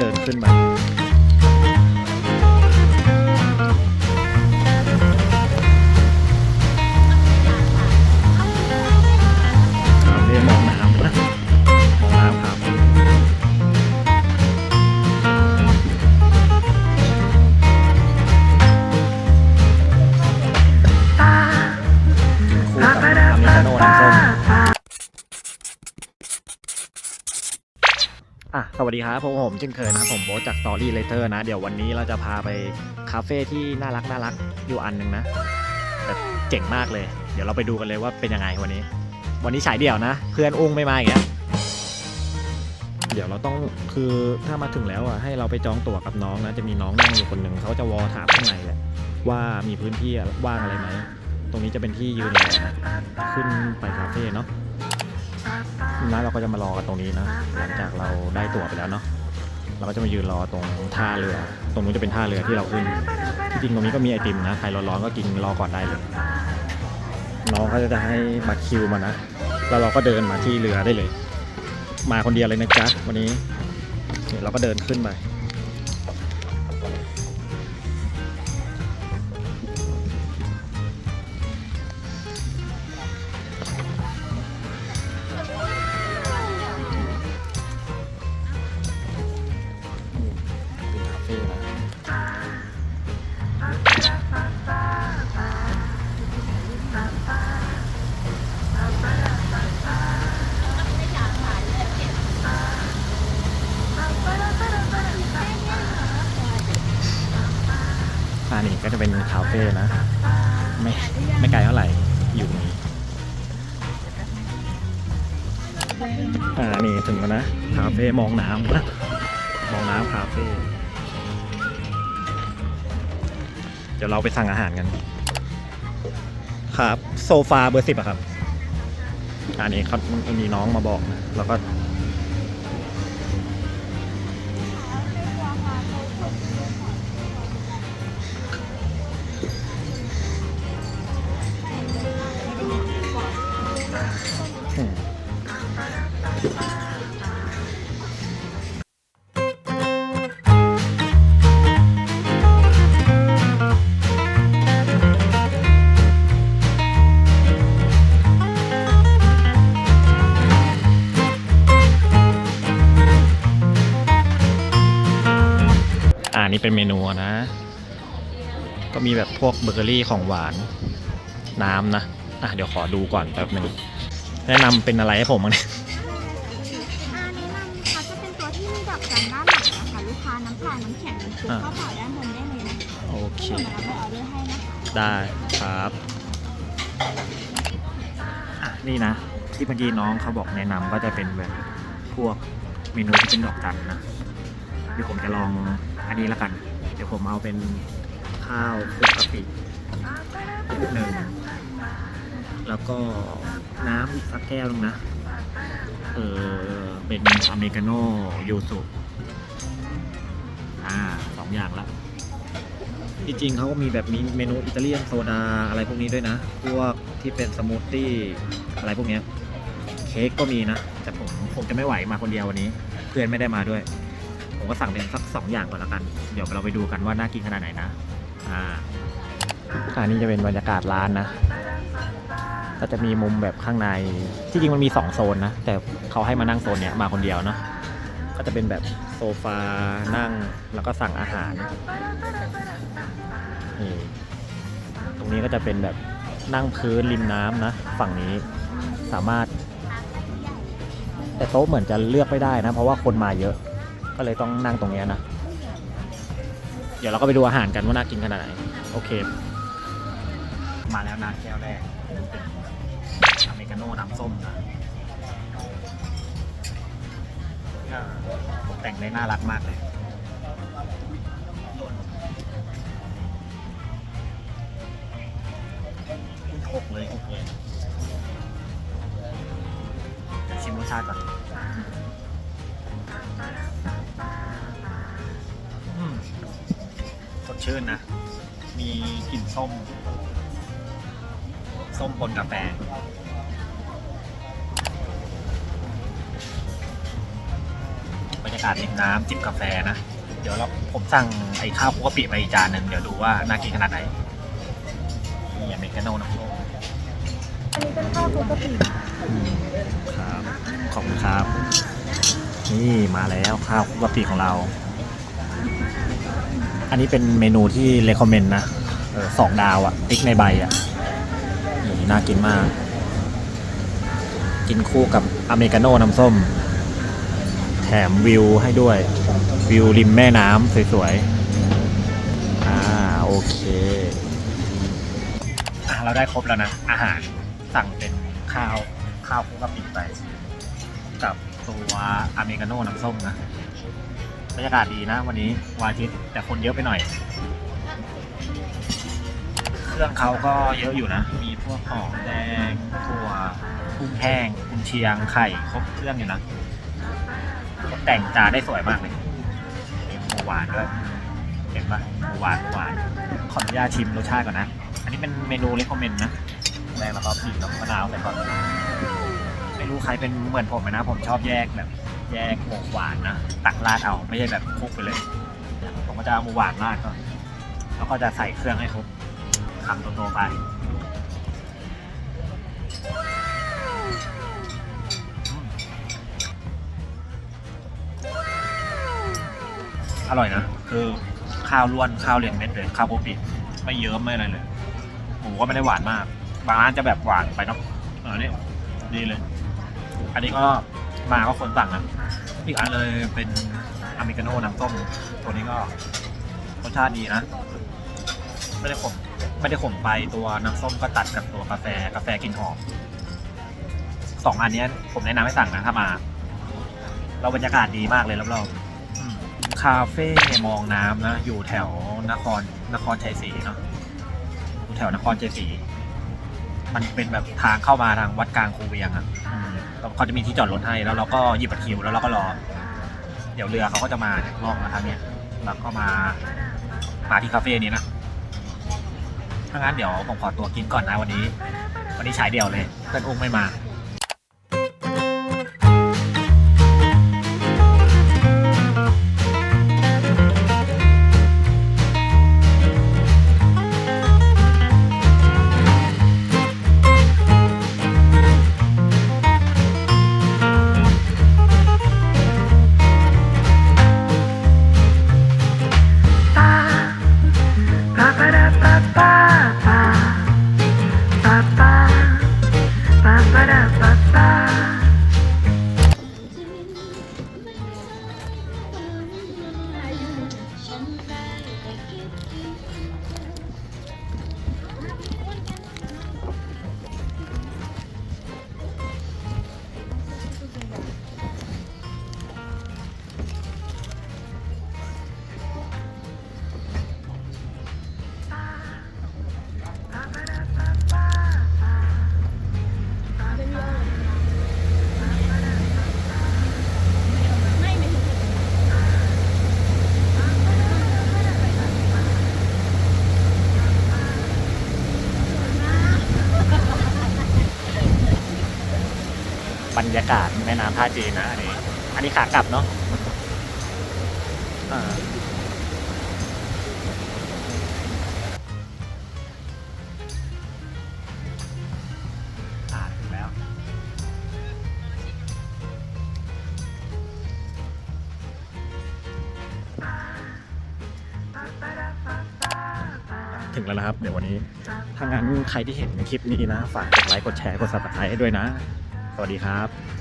เดินขึ้นไป วัสดีครับผมผมเช่นเคยนะผมโบจาก Story Later นะ เดี๋ยววันนี้เราจะพาไปคาเฟ่ที่น่ารักน่ารักอยู่อันหนึงนะแบบเจ๋งมากเลย เดี๋ยวเราไปดูกันเลยว่าเป็นยังไงวันนี้ วันนี้ฉายเดี่ยวนะ เพื่อนอุ้งไม่มาอย่างเงี้ยเดี๋ยวเราต้องคือถ้ามาถึงแล้วอะให้เราไปจองตั๋วกับน้องนะจะมีน้องนั่งอยู่คนหนึ่งเขาจะวอถามข้างในแหละว่ามีพื้นที่ว่างอะไรไหมตรงนี้จะเป็นที่ยืนรอนะขึ้นไปคาเฟ่เนาะ นะเราก็จะมารอกันตรงนี้นะ หลังจากเราได้ตั๋วไปแล้วเนาะ เราก็จะมายืนรอตรงท่าเรือ ตรงนู้นจะเป็นท่าเรือที่เราขึ้น ที่จริงตรงนี้ก็มีไอติมนะ ใครร้อนๆก็กินรอก่อนได้เลย น้องเขาจะให้บัตรคิวมานะ แล้วเราก็เดินมาที่เรือได้เลย มาคนเดียวเลยนะจ๊ะวันนี้เนี่ยเราก็เดินขึ้นไป นนี้ก็จะเป็นคาเฟ่นะ ไม่ไม่ไกลเท่าไหร่อยู่ตรงนี้อ่านี่ถึงแล้วนะคาเฟ่มองน้ำนะมองน้ำคาเฟ่เดี๋ยวเราไปสั่งอาหารกัน ครับ โซฟาเบอร์สิบอะครับ อันนี้เขามีน้องมาบอกนะแล้วก็ เป็นเมนูนะ ก็มีแบบพวกเบเกอรี่ของหวานน้ำนะอะเดี๋ยวขอดูก่อนแป๊บหนึ่งแนะนำเป็นอะไรให้ผมบ้างเนี่ยอ่าแนะนำค่ะจะเป็นตัวที่มีดอกจันด้านหลังนะคะลูกค้าน้ำเปล่าน้ำแข็งน้ำซุปอ่าข้าวเปล่าด้านบนได้เลยนะคะโอเคที่หนูมารับไปออเดอร์ให้นะคะได้ครับอะนี่นะ ที่เมื่อกี้น้องเขาบอกแนะนำก็จะเป็นแบบพวกเมนูที่เป็นดอกจันนะเดี๋ยวผมจะลอง อันนี้ละกัน เดี๋ยวผมเอาเป็นข้าวคลุกกะปิหนึ่งแล้วก็น้ำอีกสักแก้วนึงนะ เออเป็นอเมริกาโน่ยูสุอ่าสองอย่างละที่จริงเขาก็มีแบบมีเมนูอิตาเลียนโซดาอะไรพวกนี้ด้วยนะ พวกที่เป็นสมูทตี้อะไรพวกเนี้ย เค้กก็มีนะ แต่ผมผมจะไม่ไหวมาคนเดียววันนี้ เพื่อนไม่ได้มาด้วย ผมก็สั่งเป็นสักสองอย่างก่อนละกัน เดี๋ยวเราไปดูกันว่าน่ากินขนาดไหนนะ อ่าอันนี้จะเป็นบรรยากาศร้านนะ ก็จะมีมุมแบบข้างใน ที่จริงมันมีสองโซนนะ แต่เขาให้มานั่งโซนเนี้ยมาคนเดียวเนาะ ก็จะเป็นแบบโซฟา นั่ง แล้วก็สั่งอาหาร นี่ ตรงนี้ก็จะเป็นแบบนั่งพื้นริมน้ำนะ ฝั่งนี้สามารถ แต่โต๊ะเหมือนจะเลือกไม่ได้นะ เพราะว่าคนมาเยอะ ก็เลยต้องนั่งตรงนี้นะ เดี๋ยวเราก็ไปดูอาหารกันว่าน่ากินขนาดไหน โอเค มาแล้วนะแก้วแรกเป็นอเมริกาโน่น้ำส้มนะตกแต่งได้น่ารักมากเลยหกเลยหกเลยชิมรสชาติก่อน ชื่นนะ มีกลิ่นส้ม ส้มปนกาแฟ บรรยากาศากาศริมน้ำจิบกาแฟนะ เดี๋ยวเราผมสั่งไอ้ข้าวคลุกกะปิไปอีกจานหนึ่งเดี๋ยวดูว่าน่ากินขนาดไหนนี่อเมริกาโน่น้ำส้มอันนี้เป็นข้าวคลุกกะปิครับ ขอบคุณครับ นี่มาแล้วข้าวคลุกกะปิของเรา อันนี้เป็นเมนูที่เลคอมเมนต์นะสองดาวอะติ๊กในใบอะนี่น่ากินมาก กินคู่กับอเมริกาโน่น้ำส้ม แถมวิวให้ด้วย วิวริมแม่น้ำสวยๆ อ่า โอเคอะเราได้ครบแล้วนะ อาหารสั่งเป็นข้าว ข้าวคลุกกะปิไป กับตัวอเมริกาโน่น้ำส้มนะ รรยากาศดีนะ วันนี้วันอาทิตย์แต่คนเยอะไปหน่อย เครื่องเขาก็เยอะอยู่นะ มีพวกหอมแดงถั่วกุ้งแห้งกุนเชียงไข่ครบเครื่องอยู่นะแต่งจานได้สวยมากเลยมีหมูหวานด้วยเห็นปะหมูหวานหมูหวานขออนุญาตชิมรสชาติก่อนนะ อันนี้เป็นเมนูเลคคอมเมนต์นะแรกแล้วก็บีบน้ำมะนาวใส่ก่อนไม่รู้ใครเป็นเหมือนผมไหมนะ ผมชอบแยกแบบ แยกหมูหวานนะ ตักราดเอาไม่ใช่แบบคลุกไปเลย ผมก็จะเอาหมูหวานราดก่อนแล้วก็จะใส่เครื่องให้ครบคำโตๆไปอืมอร่อยนะ คือข้าวล้วนข้าวเรียงเม็ดเลยข้าวโพดปิไม่เยิ้มไม่อะไรเลยหมูก็ไม่ได้หวานมาก บางร้านจะแบบหวานไปเนาะออนี่ดีเลย อันนี้ก็ มาก็คนสั่งนะอีกอันเลยเป็นอเมริกาโน่น้ำส้มตัวนี้ก็รสชาติดีนะ ไม่ได้ขมไม่ได้ขมไปตัวน้ำส้มก็ตัดกับตัวกาแฟกาแฟกลิ่นหอมสองอันนี้ผมแนะนำให้สั่งนะถ้ามา เราบรรยากาศดีมากเลยรอบๆอืมคาเฟ่มองน้ำนะอยู่แถวนครนครชัยศรีเนาะอยู่แถวนครชัยศรีมันเป็นแบบทางเข้ามาทางวัดกลางคูเวียงอะ เขาจะมีที่จอดรถให้ แล้วเราก็หยิบบัตรคิว แล้วเราก็รอ เดี๋ยวเรือเขาก็จะมาเนี่ยล่องนะครับเนี่ยแล้วก็มา มาที่คาเฟ่นี้นะถ้างั้นเดี๋ยวผมขอตัวกินก่อนนะวันนี้ วันนี้ฉายเดี่ยวเลยเพื่อนอุ้มไม่มา บรรยากาศแม่น้ำท่าจีนนะอันนี้อันนี้ขากลับเนาะถึงแล้วถึงแล้วนะครับ เดี๋ยววันนี้ ถ้างั้นใครที่เห็นคลิปนี้นะ ฝากกดไลค์ กดแชร์ กด subscribe ให้ด้วยนะ วัสดีครับ